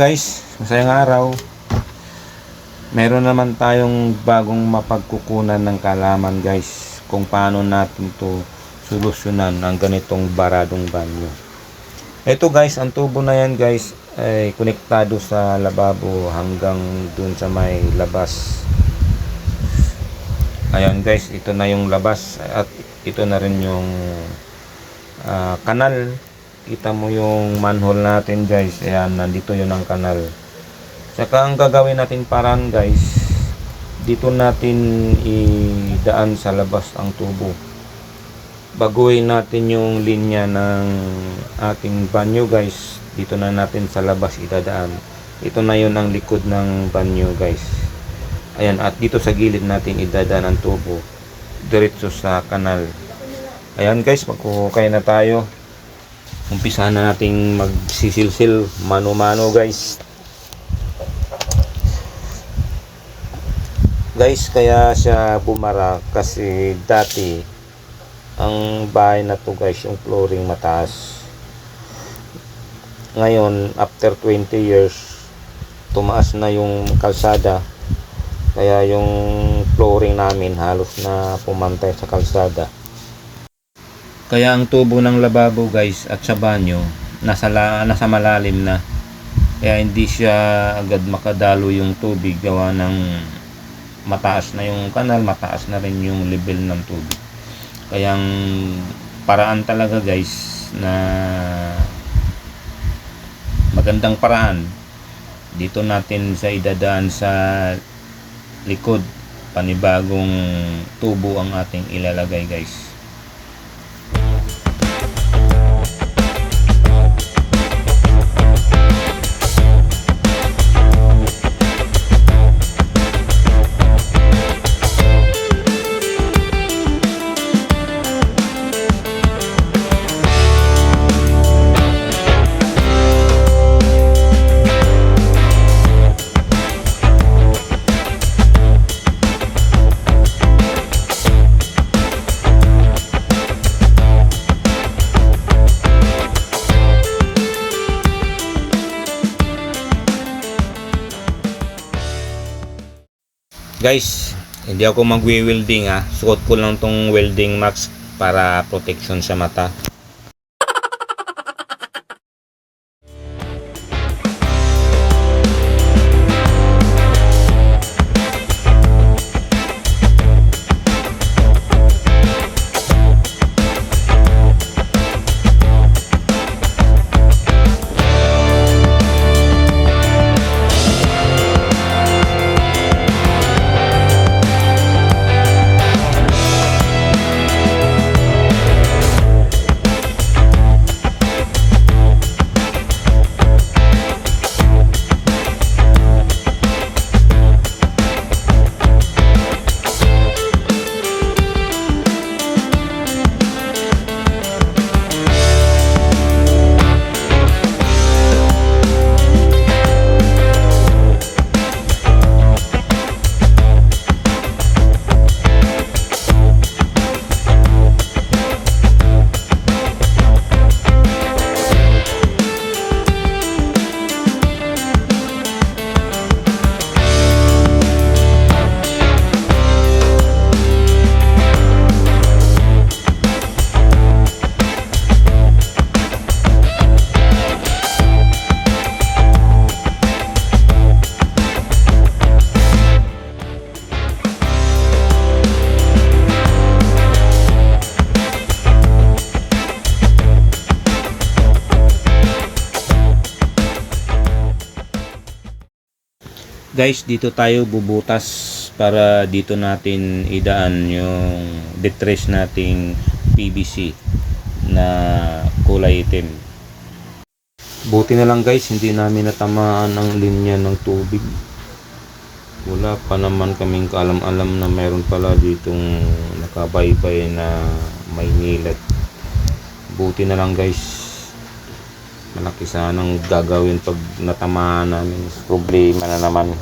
guys, masayang araw. Meron naman tayong bagong mapagkukunan ng kalaman guys kung paano natin to solusyonan ang ganitong baradong banyo. Ito guys, ang tubo na yan guys ay konektado sa lababo hanggang dun sa may labas. Ayan guys, ito na yung labas at ito na rin yung ah, kanal kita mo yung manhole natin guys. Ayan nandito yun ang kanal. Saka ang gagawin natin paraan guys dito natin idaan sa labas ang tubo. Baguhin natin yung linya ng ating banyo guys. Dito na natin sa labas idadaan ito na yun ang likod ng banyo guys. Ayan at dito sa gilid natin idadaan ang tubo. Diretso sa kanal. Ayan guys magkukukay na tayo umpisa na nating magsisilsil. Mano-mano guys. Guys kaya siya bumara kasi dati ang bahay na to guys yung flooring mataas. Ngayon after 20 years tumaas na yung kalsada. Kaya yung flooring namin halos na pumantay sa kalsada kaya ang tubo ng lababo guys at sa banyo nasa, la, nasa malalim na. Kaya hindi siya agad makadalo yung tubig gawa ng mataas na yung kanal, mataas na rin yung level ng tubig. Kaya ang paraan talaga guys na magandang paraan dito natin sa idadaan sa likod panibagong tubo ang ating ilalagay guys. Guys, hindi ako magwi-welding ha. Suot ko lang tong welding mask para protection sa mata. Guys, dito tayo bubutas para dito natin idaan yung detrace nating PVC na kulay itim. Buti na lang guys, hindi namin natamaan ang linya ng tubig. Wala pa naman kaming kaalam-alam na mayroon pala ditong nakabaybay na may nilat. Buti na lang guys, malaki sanang gagawin pag natamaan namin. Problema na naman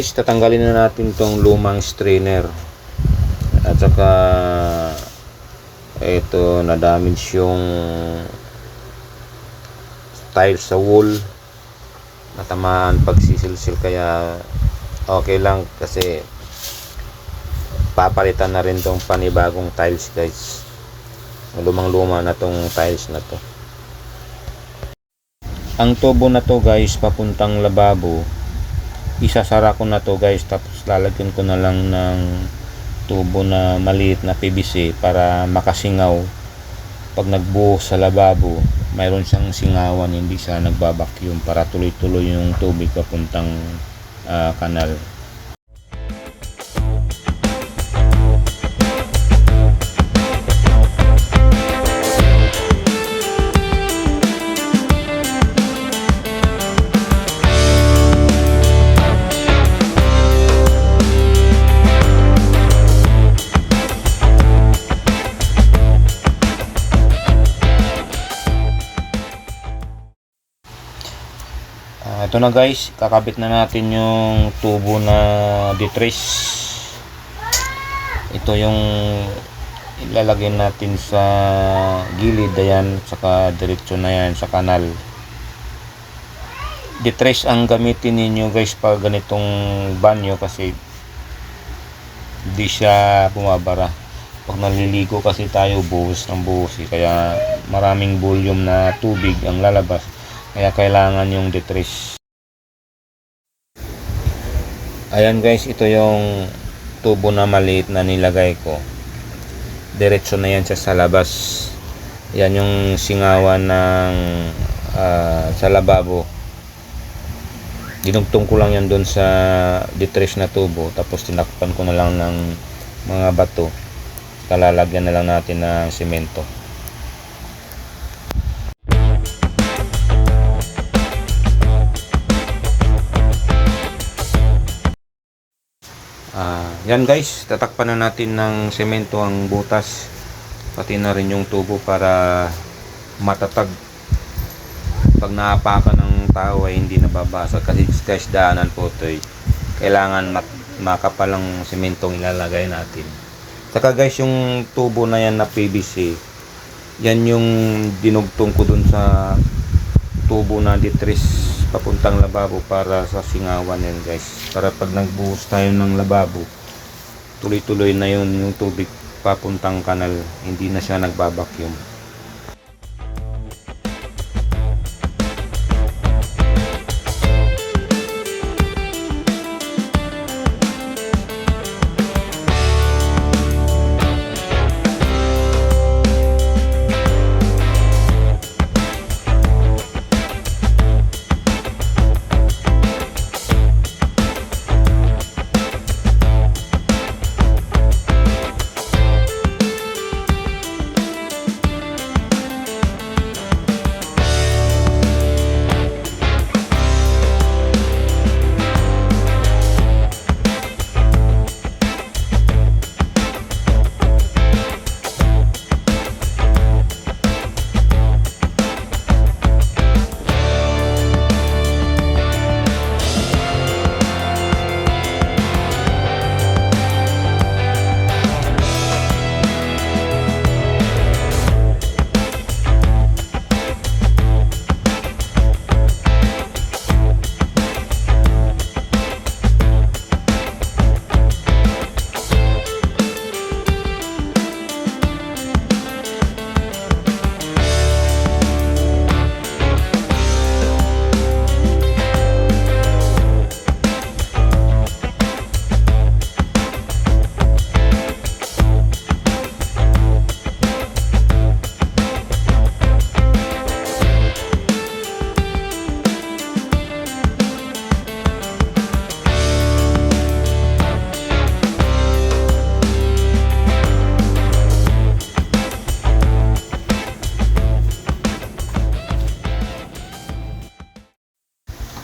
Guys, tatanggalin na natin tong lumang strainer. At saka ito na damage yung tiles sa wall. Natamaan pagsisilsil kaya okay lang kasi papalitan na rin tong panibagong tiles guys. Lumang luma na tong tiles na to. Ang tubo na to guys papuntang lababo isasara ko na to guys. Tapos lalagyan ko na lang ng tubo na maliit na PVC para makasingaw. Pag nagbuhos sa lababo mayroon siyang singawan hindi siya nagbabacuum para tuloy-tuloy yung tubig papuntang ah, kanal ito na guys, kakabit na natin yung tubo na detrace. Ito yung ilalagay natin sa gilid ayan, saka diretso na yan sa kanal. Detrace ang gamitin ninyo guys pag ganitong banyo kasi hindi siya bumabara. Pag naliligo kasi tayo buhos ng buhos eh, kaya maraming volume na tubig ang lalabas. Kaya kailangan yung detrace. Ayan guys, ito yung tubo na maliit na nilagay ko. Diretso na yan siya sa labas. Yan yung singawan ng ah, sa lababo. Dinugtong ko lang yan doon sa detrace na tubo. Tapos tinakpan ko na lang ng mga bato. Kalalagyan na lang natin ng semento. Yan guys, tatakpan na natin ng semento ang butas. Pati na rin yung tubo para matatag. Pag naapakan ng tao ay hindi nababasag kasi guys daanan po ito eh. Kailangan mat- makapalang sementong ilalagay natin. Saka guys yung tubo na yan na PVC, yan yung dinugtong ko dun sa tubo na ditris papuntang lababo para sa singawan yan guys para pag nagbuhos tayo ng lababo tuloy-tuloy na yun yung tubig papuntang kanal. Hindi na siya nagbabacuum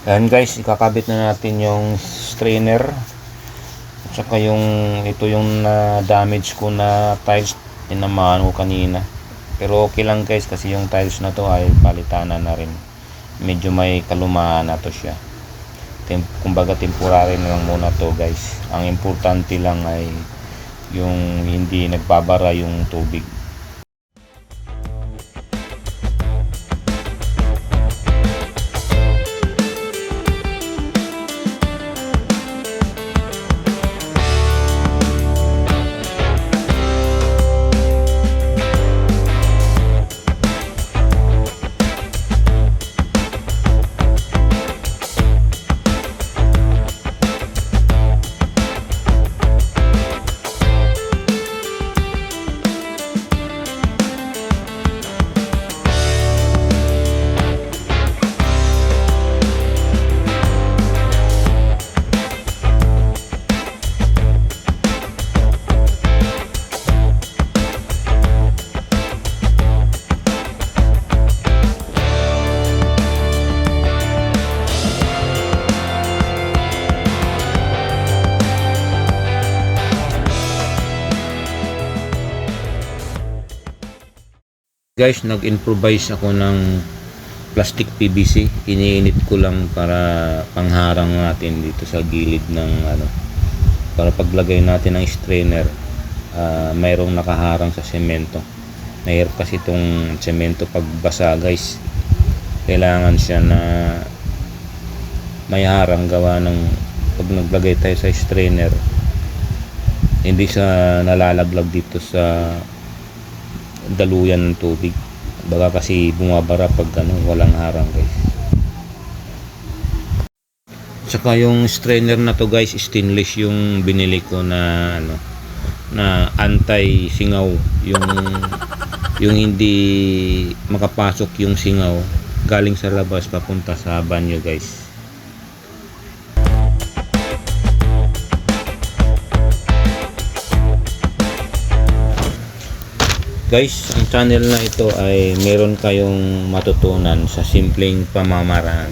Ayan guys, ikakabit na natin yung strainer. At saka yung ito yung na damage ko na tiles tinamaan ko kanina. Pero okay lang guys kasi yung tiles na to ay palitanan na rin. Medyo may kalumaan na to siya. Tem- kumbaga temporary na lang muna to guys. Ang importante lang ay yung hindi nagbabara yung tubig. Guys, nag-improvise ako ng plastic PVC. Iniinit ko lang para pangharang natin dito sa gilid ng ano para paglagay natin ng strainer ah, mayroong nakaharang sa semento. Mahirap kasi itong semento pag basa guys. Kailangan siya na may harang gawa ng pag naglagay tayo sa strainer hindi siya nalalaglag dito sa daluyan ng tubig. Baka kasi bumabara pag ano, walang harang guys. Tsaka yung strainer na to guys, stainless yung binili ko na ano na anti singaw yung yung hindi makapasok yung singaw galing sa labas papunta sa banyo guys. Guys, ang channel na ito ay meron kayong matutunan sa simpleng pamamaraan.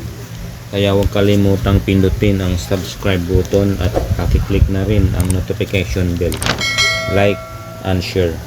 Kaya huwag kalimutang pindutin ang subscribe button at pakiclick na rin ang notification bell. Like and share.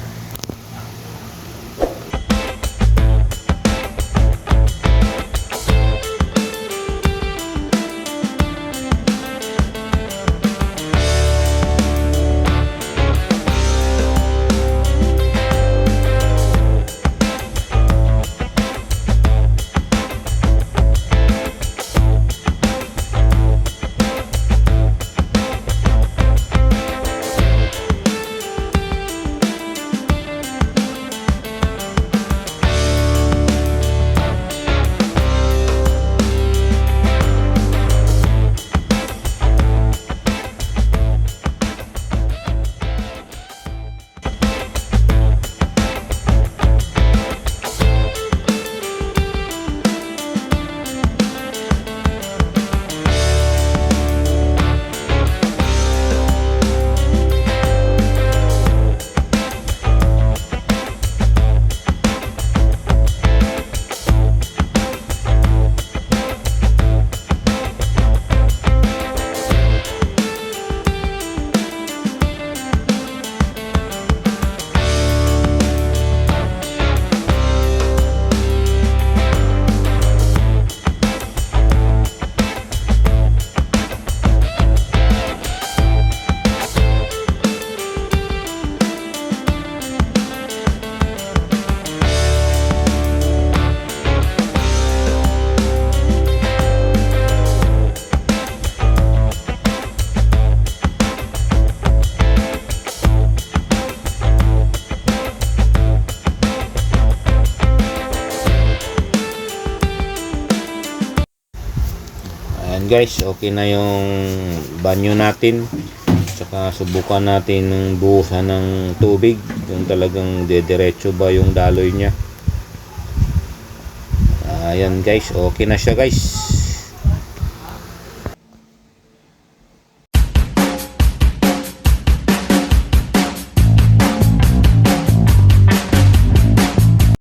Guys, okay na yung banyo natin. Tsaka subukan natin ng buhusan ng tubig. Yung talagang dediretso ba yung daloy niya. Ayan guys, okay na siya guys.